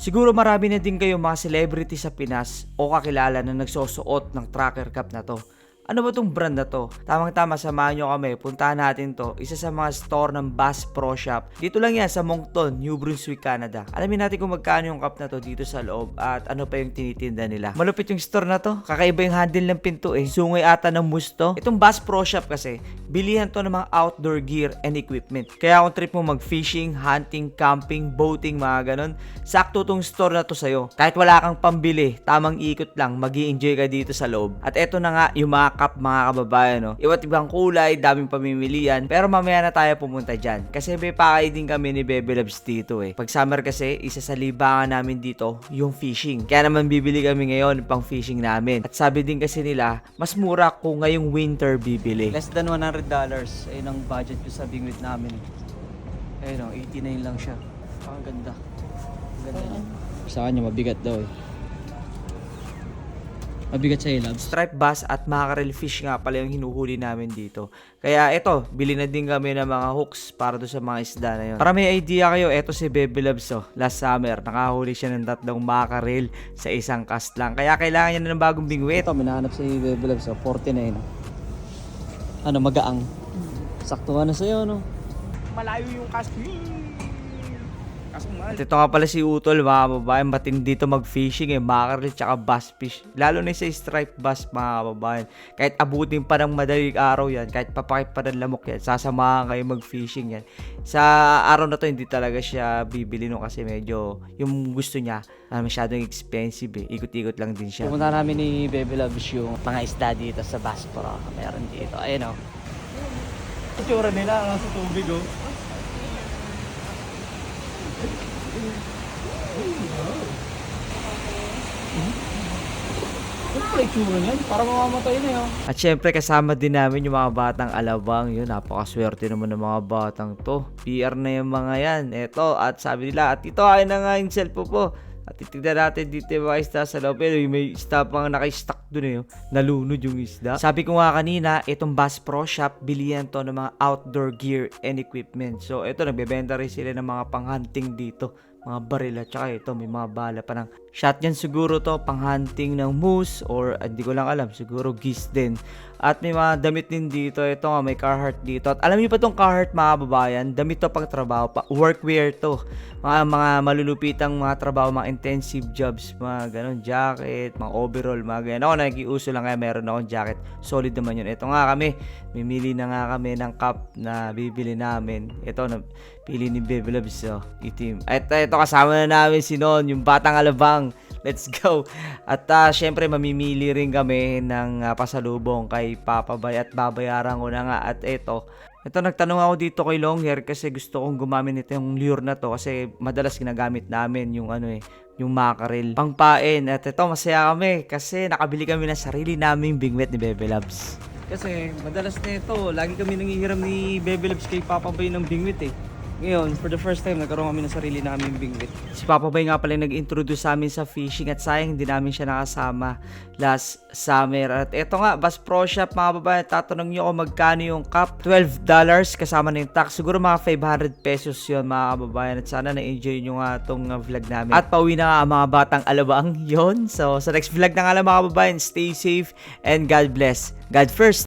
Siguro marami na din kayo mga celebrity sa Pinas o kakilala na nagsosuot ng tracker cap na to. Ano ba tong brand na to? Tamang-tama, samahan nyo kami. Puntahan natin to. Isa sa mga store ng Bass Pro Shop. Dito lang yan sa Moncton, New Brunswick, Canada. Alamin natin kung magkano yung cup na to dito sa loob at ano pa yung tinitinda nila. Malupit yung store na to. Kakaiba yung handle ng pinto eh. Sungay ata ng musto. Itong Bass Pro Shop kasi, bilihan to ng mga outdoor gear and equipment. Kaya kung trip mo mag-fishing, hunting, camping, boating, mga ganon, sakto tong store na to sa'yo. Kahit wala kang pambili, tamang ikot lang, mag enjoy ka dito sa loob. At eto na nga, yung mga cup, mga kababayan, no? Iba't ibang kulay, daming pamimilian, pero mamaya na tayo pumunta dyan. Kasi may pakay din kami ni Bebe Loves dito eh. Pag summer kasi, isa sa libangan namin dito, yung fishing. Kaya naman bibili kami ngayon pang fishing namin. At sabi din kasi nila, mas mura kung ngayong winter bibili. Less than $100. Ayun ang budget ko sa bingwit namin. Ayun o, 89 lang siya. Ang ganda. Ang ganda niya. Sa kanya, mabigat daw eh. Mabigat sa labs. striped bass at mackerel fish nga pala yung hinuhuli namin dito. Kaya eto, bili na din kami ng mga hooks para do sa mga isda na yun. Para may idea kayo, eto si Bebe Loves oh. Last summer, nakahuli siya ng tatlong mackerel sa isang cast lang. Kaya kailangan niya na ng bagong bingwit. Ito, minahanap si Bebe Loves. So, 49. Ano, magaang. Sakto ka na sa'yo, no? malayo yung cast. Kaso mahal. At ito nga pala si Utol, mga kababayan, batin dito mag-fishing eh, mackerel tsaka bass fish. Lalo na sa striped bass, mga kababayan. Kahit abutin pa ng madaling araw yan, kahit papakit pa ng lamok yan, sasamahan kayo mag-fishing yan. Sa araw na to, hindi talaga siya bibili no kasi medyo yung gusto niya, ah, masyadong expensive eh. Ikot-ikot lang din siya. Pumunta namin ni Bebe Loves yung mga isda dito sa Baspora. Meron dito. Ayun o. Itsura nila nasa tubig oh. Ano pala itsura niyan? Para mamamatay na yun. At syempre kasama din namin yung mga batang alabang. Yun, napakaswerte naman ng mga batang to. PR na yung mga yan. Eto, at sabi nila, at ito ay na nga yung cellphone po. At titignan natin dito yung mga isda sa loob. Pero may isda pang naka-stack dun eh. Nalunod yung isda. Sabi ko nga kanina, itong Bass Pro Shop, bilihan to ng mga outdoor gear and equipment. So, ito, nagbebenta rin sila ng mga pang-hunting dito mga baril at saka ito may mga bala pa ng shotgun siguro to pang hunting ng moose or ah, hindi ko lang alam siguro geese din. At may mga damit din dito ito nga may Carhartt dito. At alam niyo pa tong Carhartt mga babayan damit to pang trabaho pa workwear to. Mga mga malulupitang mga trabaho mga intensive jobs mga ganon jacket mga overall mga ganyan. Ako nakikiuso lang kaya meron akong jacket. Solid naman yun. Ito nga kami mimili na nga kami ng cup na bibili namin. Ito na pili ni Bebe Loves oh, itim. At ito kasama na namin si Non yung batang alabang Let's go. At ah, syempre mamimili rin kami ng ah, pasalubong kay Papa Bay at babayaran ko na nga at ito. Ito nagtanong ako dito kay Longhair kasi gusto kong gumamit nito yung lure na to kasi madalas ginagamit namin yung ano eh yung mackerel pangpain at ito masaya kami kasi nakabili kami ng sarili naming bingwit ni Bebe Labs. Kasi madalas na ito, lagi kami nangihiram ni Bebe Loves kay Papa Bay ng bingwit eh. Ngayon, for the first time, nagkaroon kami ng sarili namin bingwit. Si Papa Bay nga pala nag-introduce sa amin sa fishing at sayang hindi namin siya nakasama last summer. At eto nga, Bass Pro Shop mga babae, tatanong nyo kung magkano yung cup. $12 kasama na yung tax. Siguro mga 500 pesos yun mga kababayan. At sana na-enjoy nyo nga itong uh, vlog namin. At pauwi na nga ang mga batang alabang yon So sa next vlog na nga lang mga kababayan, stay safe and God bless. God first.